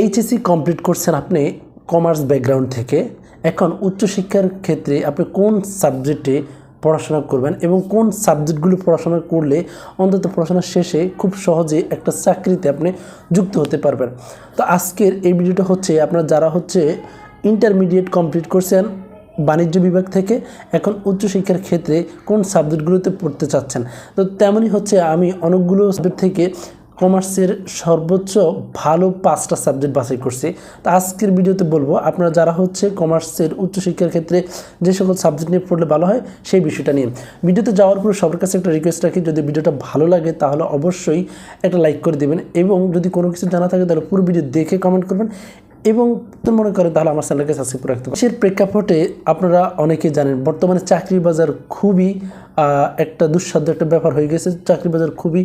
HSC complete করছেন আপনি commerce background থেকে। এখন উচ্চশিক্ষার ক্ষেত্রে আপনি কোন সাবজেক্টে পড়াশোনা করবেন এবং কোন সাবজেক্টগুলো পড়াশোনা করলে অন্তত পড়াশোনা শেষে খুব সহজে একটা চাকরিতে আপনি যুক্ত হতে পারবেন। তো আজকের এই ভিডিওটা হচ্ছে আপনার যারা হচ্ছে ইন্টারমিডিয়েট কমপ্লিট করছেন বাণিজ্য বিভাগ থেকে, এখন উচ্চশিক্ষার ক্ষেত্রে কোন সাবজেক্টগুলোতে পড়তে চাচ্ছেন। তো তেমনই হচ্ছে আমি অনেকগুলো সাবজেক্ট থেকে কমার্সের সর্বোচ্চ ভালো পাঁচটা সাবজেক্ট বাছাই করছি। তো আজকের ভিডিওতে বলব, আপনারা যারা হচ্ছে কমার্সের উচ্চশিক্ষার ক্ষেত্রে যে সকল সাবজেক্ট নিয়ে পড়লে ভালো হয়, সেই বিষয়টা নিয়ে। ভিডিওতে যাওয়ার পর সবার কাছে একটা রিকোয়েস্ট রাখি, যদি ভিডিওটা ভালো লাগে তাহলে অবশ্যই একটা লাইক করে দেবেন এবং যদি কোনো কিছু জানা থাকে তাহলে পুরো ভিডিও দেখে কমেন্ট করবেন এবং তো মনে করেন তাহলে আমার চ্যানেলকে সাবস্ক্রাইব করে রাখতে পারেন। সের প্রেক্ষাপটে আপনারা অনেকে জানেন, বর্তমানে চাকরি বাজার খুবই একটা দুঃসাধ্য একটা ব্যাপার হয়ে গেছে। চাকরি বাজার খুবই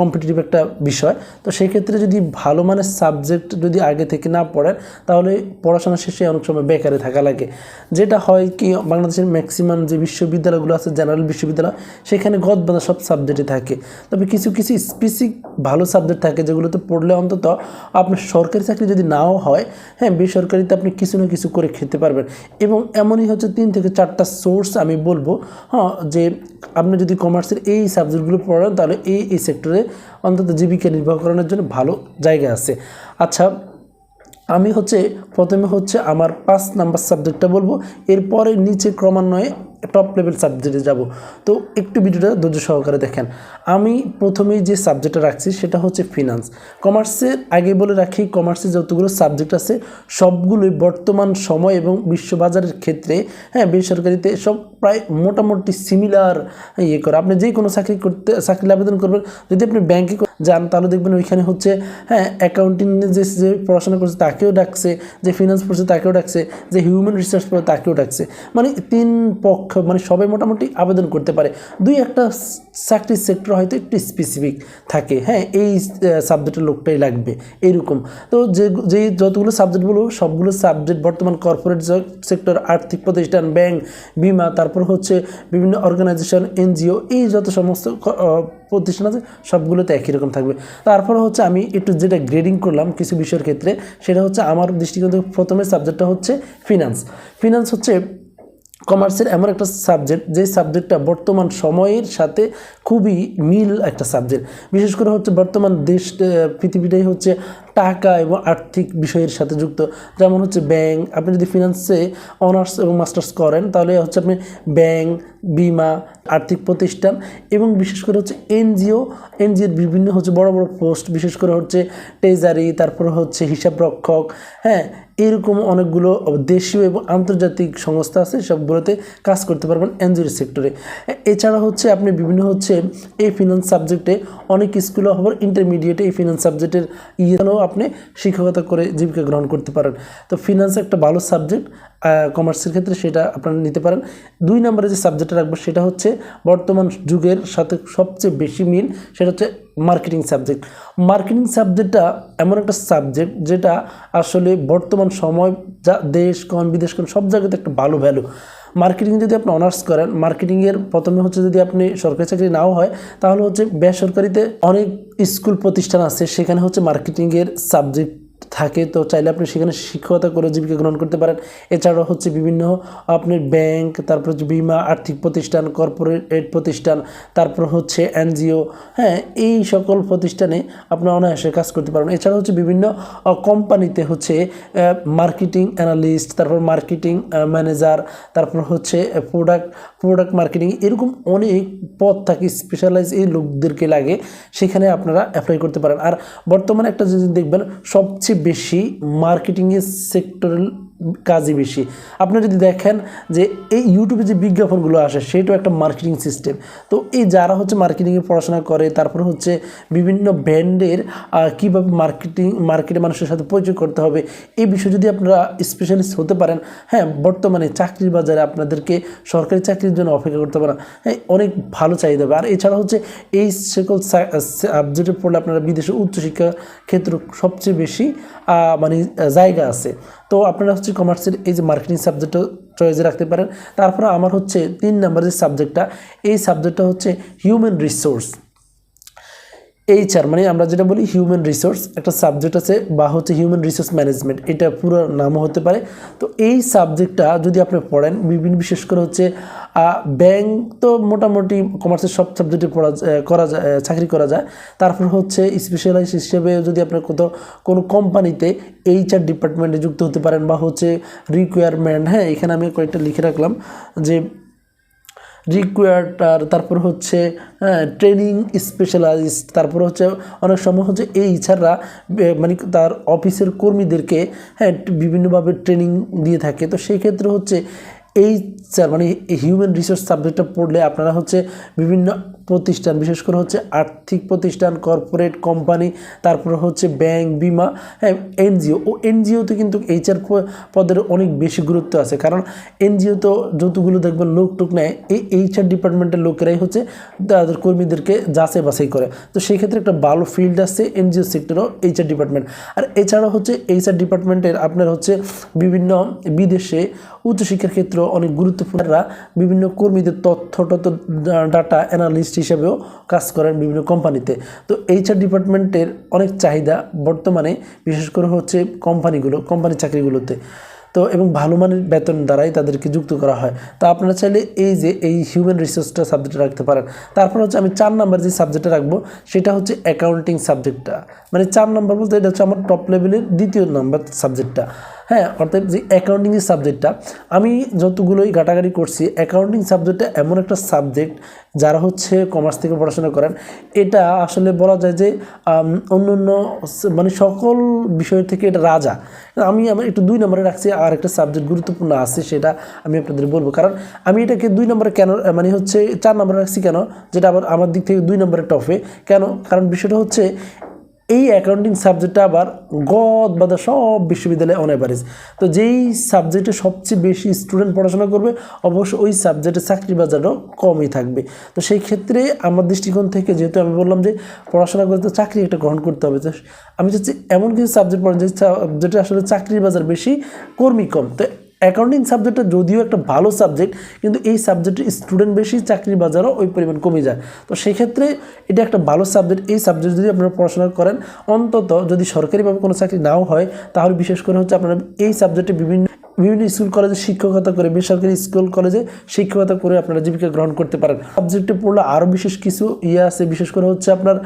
কম্পিটিটিভ একটা বিষয়। তো সেই ক্ষেত্রে যদি ভালো মানের সাবজেক্ট যদি আগে থেকে না পড়েন, তাহলে পড়াশোনা শেষে অনেক সময় বেকারে থাকা লাগে। যেটা হয় কি, বাংলাদেশের ম্যাক্সিমাম যে বিশ্ববিদ্যালয়গুলো আছে জেনারেল বিশ্ববিদ্যালয়, সেখানে গদ বাঁধা সব সাবজেক্টে থাকে। তবে কিছু কিছু স্পেসিক ভালো সাবজেক্ট থাকে, যেগুলোতে পড়লে অন্তত আপনার সরকারি চাকরি যদি নাও হয় হ্যাঁ বেসরকারিতে আপনি কিছু না কিছু করে খেতে পারবেন। এবং এমনই হচ্ছে তিন থেকে চারটা সোর্স আমি বলব হ্যাঁ যে আপনি যদি কমার্সের এই সাবজেক্টগুলো পড়েন, তাহলে এই এই সেক্টরে অন্তত জীবিকা নির্বাহ করানোর জন্য ভালো জায়গা আছে। আচ্ছা আমি হচ্ছে প্রথমে হচ্ছে আমার পাঁচ নাম্বার সাবজেক্টটা বলব। এরপরে নিচে ক্রমান্বয়ে টপ লেভেল সাবজেক্টে যাব। তো একটু ভিডিওটা ধৈর্য সহকারে দেখেন। আমি প্রথমেই যে সাবজেক্টটা রাখছি সেটা হচ্ছে ফিনান্স কমার্সের আগে বলে রাখি কমার্সে যতগুলো সাবজেক্ট আছে, সবগুলোই বর্তমান সময় এবং বিশ্ববাজারের ক্ষেত্রে হ্যাঁ বেসরকারিতে সব প্রায় মোটামুটি সিমিলার ইয়ে করে। আপনি যে কোনো চাকরি করতে, চাকরির আবেদন করবেন, যদি আপনি ব্যাংকে যান, তাহলে দেখবেন ওইখানে হচ্ছে হ্যাঁ অ্যাকাউন্টিং যে যে পড়াশোনা করছে তাকেও ডাকছে, যে ফিনান্স পড়ছে তাকেও ডাকছে, যে হিউম্যান রিসার্চ পড়ে তাকেও ডাকছে। মানে তিন পক্ষ মানে সবাই মোটামুটি আবেদন করতে পারে। দুই, একটা চাকরির সেক্টর হয়তো একটু স্পেসিফিক থাকে। হ্যাঁ এই সাবজেক্টের লোকটাই লাগবে এইরকম তো যে যে যতগুলো সাবজেক্ট সবগুলো সাবজেক্ট বর্তমান কর্পোরেট সেক্টর আর্থিক প্রতিষ্ঠান ব্যাংক বিমা, তারপর হচ্ছে বিভিন্ন অর্গানাইজেশন এনজিও, এই যত সমস্ত প্রতিষ্ঠান আছে সবগুলোতে একই রকম থাকবে। তারপর হচ্ছে আমি একটু যেটা গ্রেডিং করলাম কিছু বিষয়ের ক্ষেত্রে, সেটা হচ্ছে আমার দৃষ্টিকোণ থেকে প্রথমে সাবজেক্টটা হচ্ছে ফিনান্স ফিনান্স হচ্ছে কমার্সের এমন একটা সাবজেক্ট যে সাবজেক্টটা বর্তমান সময়ের সাথে খুবই মিল একটা সাবজেক্ট বিশেষ করে হচ্ছে বর্তমান দেশ পৃথিবীটাই হচ্ছে টাকা এবং আর্থিক বিষয়ের সাথে যুক্ত। যেমন হচ্ছে ব্যাংক আপনি যদি ফিনান্সে অনার্স এবং মাস্টার্স করেন, তাহলে হচ্ছে আপনি ব্যাংক বিমা, আর্থিক প্রতিষ্ঠান এবং বিশেষ করে হচ্ছে এনজিও এনজিওর বিভিন্ন হচ্ছে বড় বড় পোস্ট, বিশেষ করে হচ্ছে ট্রেজারি তারপর হচ্ছে হিসাবরক্ষক হ্যাঁ এরকম অনেকগুলো দেশীয় এবং আন্তর্জাতিক সংস্থা আছে, সবগুলোতে কাজ করতে পারবেন এনজিওর সেক্টরে। এছাড়া হচ্ছে আপনি বিভিন্ন হচ্ছে এই ফিনান্স সাবজেক্টে অনেক স্কুলে হবার ইন্টারমিডিয়েটে এই ফিনান্স সাবজেক্টের ইয়েও আপনি শিক্ষকতা করে জীবিকা গ্রহণ করতে পারেন। তো ফিনান্স একটা ভালো সাবজেক্ট কমার্সের ক্ষেত্রে সেটা আপনারা নিতে পারেন। দুই নম্বরে যে সাবজেক্টটা রাখব সেটা হচ্ছে বর্তমান যুগের সাথে সবচেয়ে বেশি মিল সেটা হচ্ছে মার্কেটিং সাবজেক্ট মার্কেটিং সাবজেক্টটা এমন একটা সাবজেক্ট যেটা আসলে বর্তমান সময় যা দেশ কোন বিদেশ কোন সব জায়গাতে একটা ভালো ভ্যালু মার্কেটিং যদি আপনি অনার্স করেন মার্কেটিংয়ের প্রথমে হচ্ছে যদি আপনি সরকারি চাকরি নাও হয়, তাহলে হচ্ছে বেসরকারিতে অনেক স্কুল প্রতিষ্ঠান আছে, সেখানে হচ্ছে মার্কেটিংয়ের সাবজেক্ট থাকে, তো চাইলে আপনি সেখানে শিক্ষকতা করে জীবিকা গ্রহণ করতে পারেন। এছাড়াও হচ্ছে বিভিন্ন আপনার ব্যাংক, তারপর হচ্ছে বিমা, আর্থিক প্রতিষ্ঠান, কর্পোরেট প্রতিষ্ঠান, তারপর হচ্ছে এনজিও হ্যাঁ এই সকল প্রতিষ্ঠানে আপনি অনায়াসে কাজ করতে পারবেন। এছাড়া হচ্ছে বিভিন্ন কোম্পানিতে হচ্ছে মার্কেটিং অ্যানালিস্ট, তারপর মার্কেটিং ম্যানেজার, তারপর হচ্ছে প্রোডাক্ট প্রোডাক্ট মার্কেটিং, এরকম অনেক পদ থাকে স্পেশালাইজ এই লোকদেরকে লাগে, সেখানে আপনারা অ্যাপ্লাই করতে পারেন। আর বর্তমানে একটা যদি দেখবেন, সবচেয়ে বেশি মার্কেটিংয়ের সেক্টরাল কাজই বেশি। আপনি যদি দেখেন যে এই ইউটিউবে যে বিজ্ঞাপনগুলো আসে, সেটাও একটা মার্কেটিং সিস্টেম তো এই যারা হচ্ছে মার্কেটিংয়ে পড়াশোনা করে, তারপর হচ্ছে বিভিন্ন ব্র্যান্ডের কীভাবে মার্কেটিং মার্কেটে মানুষের সাথে পরিচয় করতে হবে, এই বিষয়ে যদি আপনারা স্পেশালিস্ট হতে পারেন হ্যাঁ বর্তমানে চাকরির বাজারে আপনাদেরকে সরকারি চাকরির জন্য অপেক্ষা করতে পারেন হ্যাঁ অনেক ভালো চাহিদা হবে। আর এছাড়া হচ্ছে এই সকল সাবজেক্টে পড়লে আপনারা বিদেশে উচ্চশিক্ষা ক্ষেত্র সবচেয়ে বেশি মানে জায়গা আছে। তো আপনারা হচ্ছে কমার্সের এই যে মার্কেটিং সাবজেক্টটা চয়েসে রাখতে পারেন। তারপরে আমার হচ্ছে তিন নম্বরের সাবজেক্টটা এই সাবজেক্টটা হচ্ছে হিউম্যান রিসোর্স এইচআর মানে আমরা যেটা বলি হিউম্যান রিসোর্স একটা সাবজেক্ট আছে বা হচ্ছে হিউম্যান রিসোর্স ম্যানেজমেন্ট এটা পুরো নামও হতে পারে। তো এই সাবজেক্টটা যদি আপনি পড়েন, বিভিন্ন বিশেষ করে হচ্ছে ব্যাংক তো মোটামুটি কমার্সের সব সাবজেক্টে পড়া করা যায় চাকরি করা যায়। তারপর হচ্ছে স্পেশালাইজ হিসেবে যদি আপনার কোথাও, কোনো কোম্পানিতে এইচআর ডিপার্টমেন্টে যুক্ত হতে পারেন বা হচ্ছে রিকোয়ারমেন্ট হ্যাঁ এখানে আমি কয়েকটা লিখে রাখলাম যে রিকোয়ার্ড তারপর হচ্ছে ট্রেনিং স্পেশালাইজড তারপর হচ্ছে অনেক সময় হচ্ছে এই ইচ্ছারা মানে তার অফিসের কর্মীদেরকে হ্যাঁ বিভিন্নভাবে ট্রেনিং দিয়ে থাকে। তো সেই ক্ষেত্রে হচ্ছে, এই মানে হিউম্যান রিসোর্স সাবজেক্টটা পড়লে আপনারা হচ্ছে বিভিন্ন প্রতিষ্ঠান, বিশেষ করে হচ্ছে আর্থিক প্রতিষ্ঠান, কর্পোরেট কোম্পানি, তারপর হচ্ছে ব্যাংক, বিমা হ্যাঁ এনজিও। ও এনজিওতে কিন্তু এইচআর পদের অনেক বেশি গুরুত্ব আছে। কারণ এনজিও তো যতগুলো দেখবেন লোক টুক নেয়, এই এইচআর ডিপার্টমেন্টের লোকেরাই হচ্ছে তাদের কর্মীদেরকে যাচাই বাছাই করে। তো সেই ক্ষেত্রে একটা ভালো ফিল্ড আছে এনজিও সেক্টরও এইচআর ডিপার্টমেন্ট। আর এছাড়াও হচ্ছে এইচআর ডিপার্টমেন্টের আপনার হচ্ছে বিভিন্ন বিদেশে উচ্চশিক্ষার ক্ষেত্রে অনেক গুরুত্বপূর্ণরা বিভিন্ন কর্মীদের তথ্য তথ্য ডাটা অ্যানালিস্ট হিসেবেও কাজ করেন বিভিন্ন কোম্পানিতে। তো এইচআর ডিপার্টমেন্টের অনেক চাহিদা বর্তমানে বিশেষ করে হচ্ছে কোম্পানিগুলো, কোম্পানি চাকরিগুলোতে। তো এবং ভালো মানের বেতন দ্বারাই তাদেরকে যুক্ত করা হয়। তো আপনারা চাইলে এই যে এই হিউম্যান রিসোর্সটা সাবজেক্টে রাখতে পারেন। তারপর হচ্ছে আমি চার নাম্বার যে সাবজেক্টটা রাখব, সেটা হচ্ছে অ্যাকাউন্টিং সাবজেক্টটা মানে চার নাম্বার বলতে এটা হচ্ছে আমার টপ লেভেলের দ্বিতীয় নাম্বার সাবজেক্টটা হ্যাঁ অর্থাৎ যে অ্যাকাউন্টিং সাবজেক্টটা আমি যতগুলোই ঘাটাঘাটি করছি অ্যাকাউন্টিং সাবজেক্টটা এমন একটা সাবজেক্ট যারা হচ্ছে কমার্স থেকে পড়াশোনা করেন। এটা আসলে বলা যায় যে অন্য অন্য মানে সকল বিষয় থেকে এটা রাজা। আমি আমার একটু দুই নম্বরে রাখছি, আর একটা সাবজেক্ট গুরুত্বপূর্ণ আছে, সেটা আমি আপনাদের বলব। কারণ আমি এটাকে দুই নম্বরে কেন মানে হচ্ছে চার নম্বরে রাখছি কেন, যেটা আবার আমার দিক থেকে দুই নম্বরে টপে কেন? কারণ বিষয়টা হচ্ছে এই অ্যাকাউন্টিং সাবজেক্টটা আবার গদ বাদা সব বিশ্ববিদ্যালয়ে অন তো যেই সাবজেক্টে সবচেয়ে বেশি স্টুডেন্ট পড়াশোনা করবে, অবশ্য ওই সাবজেক্টে চাকরি বাজারও কমই থাকবে। তো সেই ক্ষেত্রে আমার দৃষ্টিকোণ থেকে যেহেতু আমি বললাম যে পড়াশোনা করতে চাকরি একটা গ্রহণ করতে হবে, তো আমি চাচ্ছি এমন কিছু সাবজেক্ট পড়েন যে সাবজেক্টে আসলে চাকরির বাজার বেশি, কর্মী কম। তো অ্যাকাউন্টিং সাবজেক্টটা যদিও একটা ভালো সাবজেক্ট কিন্তু এই সাবজেক্টের স্টুডেন্ট বেশি, চাকরির বাজারও ওই পরিমাণ কমে যায়। তো সেক্ষেত্রে এটা একটা ভালো সাবজেক্ট এই সাবজেক্ট যদি আপনারা পড়াশোনা করেন, অন্তত যদি সরকারিভাবে কোনো চাকরি নাও হয়, তাহলে বিশেষ করে হচ্ছে আপনারা এই সাবজেক্টে বিভিন্ন বিভিন্ন স্কুল, কলেজে শিক্ষকতা করে, বেসরকারি স্কুল, কলেজে শিক্ষকতা করে আপনারা জীবিকা গ্রহণ করতে পারেন। সাবজেক্টে পড়লে আরও বিশেষ কিছু ইয়ে আছে, বিশেষ করে হচ্ছে আপনার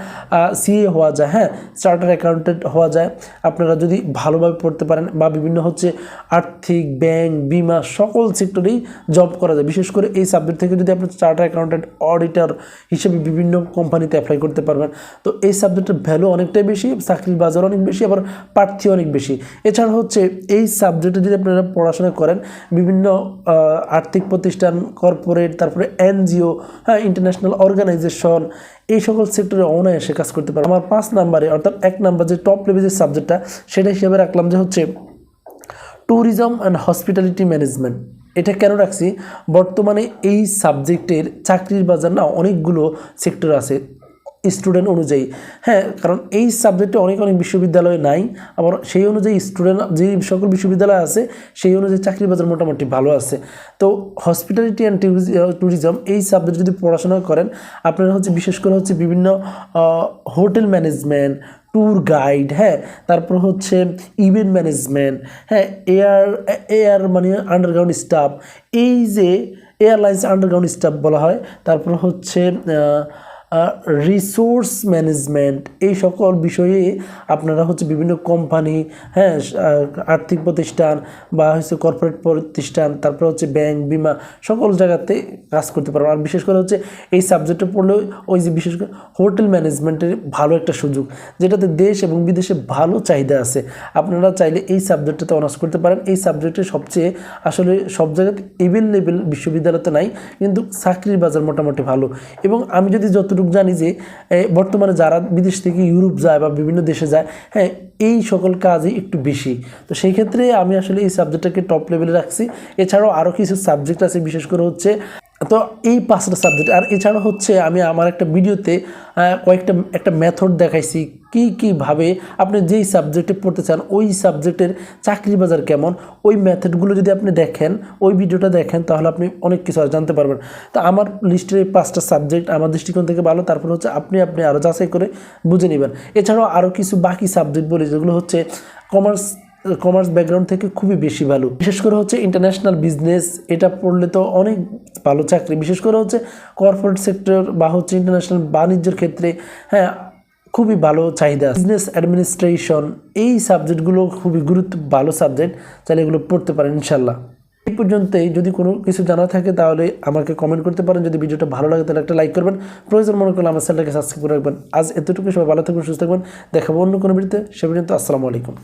সিএ হওয়া যায় হ্যাঁ? চার্টার অ্যাকাউন্টেন্ট হওয়া যায়। আপনারা যদি ভালোভাবে পড়তে পারেন বা বিভিন্ন হচ্ছে আর্থিক ব্যাংক বিমা সকল সেক্টরেই জব করা যায়। বিশেষ করে এই সাবজেক্ট থেকে যদি আপনি চার্টার অ্যাকাউন্টেন্ট অডিটর হিসেবে বিভিন্ন কোম্পানিতে অ্যাপ্লাই করতে পারবেন, তো এই সাবজেক্টের ভ্যালু অনেকটাই বেশি, চাকরির বাজার অনেক বেশি, আবার প্রার্থী অনেক বেশি। এছাড়া হচ্ছে এই সাবজেক্টে যদি আপনারা পড়াশোনা করেন। বিভিন্ন আর্থিক প্রতিষ্ঠান, কর্পোরেট, তারপরে এনজিও হ্যাঁ ইন্টারন্যাশনাল অর্গানাইজেশন, এই সকল সেক্টরে অনায়াসে কাজ করতে পারে। আমার পাঁচ নাম্বারে, অর্থাৎ এক নাম্বার যে টপ লেভেলের সাবজেক্টটা সেটা হিসেবে রাখলাম যে হচ্ছে ট্যুরিজম অ্যান্ড হসপিটালিটি ম্যানেজমেন্ট এটা কেন রাখছি? বর্তমানে এই সাবজেক্টের চাকরির বাজার না অনেকগুলো সেক্টর আছে। স্টুডেন্ট অনুযায়ী। হ্যাঁ কারণ এই সাবজেক্টে অনেক অনেক বিশ্ববিদ্যালয় নাই, আবার সেই অনুযায়ী স্টুডেন্ট যে সকল বিশ্ববিদ্যালয় আছে, সেই অনুযায়ী চাকরির বাজার মোটামুটি ভালো আছে। তো হসপিটালিটি অ্যান্ড ট্যুরিজম এই সাবজেক্ট যদি পড়াশোনা করেন, আপনারা হচ্ছে বিশেষ করে হচ্ছে বিভিন্ন হোটেল ম্যানেজমেন্ট ট্যুর গাইড হ্যাঁ তারপর হচ্ছে ইভেন্ট ম্যানেজমেন্ট হ্যাঁ এয়ার এয়ার মানে আন্ডারগ্রাউন্ড স্টাফ এই যে এয়ারলাইন্স আন্ডারগ্রাউন্ড স্টাফ বলা হয়, তারপর হচ্ছে রিসোর্স ম্যানেজমেন্ট এই সকল বিষয়ে আপনারা হচ্ছে বিভিন্ন কোম্পানি হ্যাঁ আর্থিক প্রতিষ্ঠান বা হচ্ছে কর্পোরেট প্রতিষ্ঠান, তারপর হচ্ছে ব্যাংক বিমা সকল জায়গাতে কাজ করতে পারবেন। আর বিশেষ করে হচ্ছে এই সাবজেক্টে পড়লে ওই যে বিশেষ করে হোটেল ম্যানেজমেন্টের ভালো একটা সুযোগ, যেটাতে দেশ এবং বিদেশে ভালো চাহিদা আছে। আপনারা চাইলে এই সাবজেক্টটাতে অনার্স করতে পারেন। এই সাবজেক্টে সবচেয়ে আসলে সব জায়গাতে এভেলেবেল বিশ্ববিদ্যালয়তে নাই, কিন্তু চাকরির বাজার মোটামুটি ভালো। এবং আমি যদি যতটুকু জানি যে বর্তমানে যারা বিদেশ থেকে ইউরোপ যায় বা বিভিন্ন দেশে যায় হ্যাঁ এই সকল কাজই একটু বেশি। তো সেই ক্ষেত্রে আমি আসলে এই সাবজেক্টটাকে টপ লেভেলে রাখছি। এছাড়াও আরও কিছু সাবজেক্ট আছে, বিশেষ করে হচ্ছে তো এই পাঁচটা সাবজেক্ট আর এছাড়া হচ্ছে আমি আমার একটা ভিডিওতে কয়েকটা, একটা মেথড দেখাইছি, কি কীভাবে আপনি যেই সাবজেক্টে পড়তে চান, ওই সাবজেক্টের চাকরি বাজার কেমন, ওই মেথডগুলো যদি আপনি দেখেন, ওই ভিডিওটা দেখেন, তাহলে আপনি অনেক কিছু জানতে পারবেন। তো আমার লিস্টের এই পাঁচটা সাবজেক্ট আমার দৃষ্টিকোণ থেকে ভালো, তারপর হচ্ছে আপনি আপনি আরও যাচাই করে বুঝে নেবেন। এছাড়াও আরও কিছু বাকি সাবজেক্ট বলি, যেগুলো হচ্ছে কমার্স কমার্স ব্যাকগ্রাউন্ড থেকে খুবই বেশি ভালো বিশেষ করে হচ্ছে ইন্টারন্যাশনাল বিজনেস এটা পড়লে তো অনেক ভালো চাকরি। বিশেষ করে হচ্ছে কর্পোরেট সেক্টর বা হচ্ছে ইন্টারন্যাশনাল বাণিজ্যের ক্ষেত্রে হ্যাঁ খুবই ভালো চাহিদা বিজনেস অ্যাডমিনিস্ট্রেশন এই সাবজেক্টগুলো খুবই গুরুত্ব, ভালো সাবজেক্ট তাহলে এগুলো পড়তে পারেন ইনশাল্লাহ এই পর্যন্তই, যদি কোনো কিছু জানা থাকে তাহলে আমাকে কমেন্ট করতে পারেন। যদি ভিডিওটা ভালো লাগে তাহলে একটা লাইক করবেন। প্রয়োজন মনে করলে আমার চ্যানেলটাকে সাবস্ক্রাইব করে রাখবেন। আজ এতটুকু সবাই ভালো থাকবেন, সুস্থ থাকবেন। দেখাবো অন্য কোনো ভিডিওতে সে পর্যন্ত আসসালামু আলাইকুম।